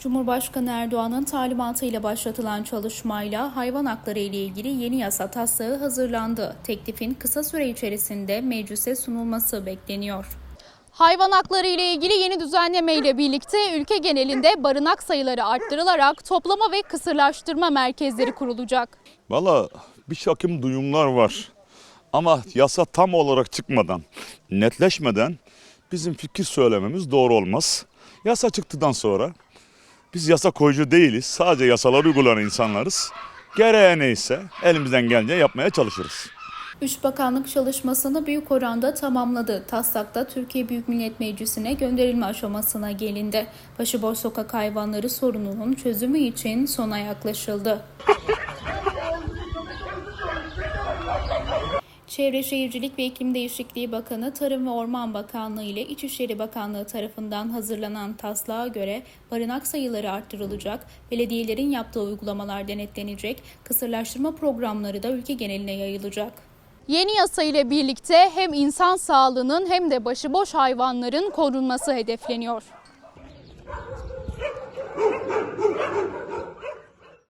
Cumhurbaşkanı Erdoğan'ın talimatıyla başlatılan çalışmayla hayvan hakları ile ilgili yeni yasa taslağı hazırlandı. Teklifin kısa süre içerisinde meclise sunulması bekleniyor. Hayvan hakları ile ilgili yeni düzenleme ile birlikte ülke genelinde barınak sayıları arttırılarak toplama ve kısırlaştırma merkezleri kurulacak. Valla bir şakım duyumlar var. Ama yasa tam olarak çıkmadan, netleşmeden bizim fikir söylememiz doğru olmaz. Yasa çıktıktan sonra biz yasa koyucu değiliz. Sadece yasaları uygulayan insanlarız. Gereği neyse elimizden gelince yapmaya çalışırız. Üç bakanlık çalışmasını büyük oranda tamamladı. Taslakta Türkiye Büyük Millet Meclisi'ne gönderilme aşamasına gelindi. Başıboş sokak hayvanları sorununun çözümü için sona yaklaşıldı. Çevre Şehircilik ve İklim Değişikliği Bakanı, Tarım ve Orman Bakanlığı ile İçişleri Bakanlığı tarafından hazırlanan taslağa göre barınak sayıları arttırılacak, belediyelerin yaptığı uygulamalar denetlenecek, kısırlaştırma programları da ülke geneline yayılacak. Yeni yasa ile birlikte hem insan sağlığının hem de başıboş hayvanların korunması hedefleniyor.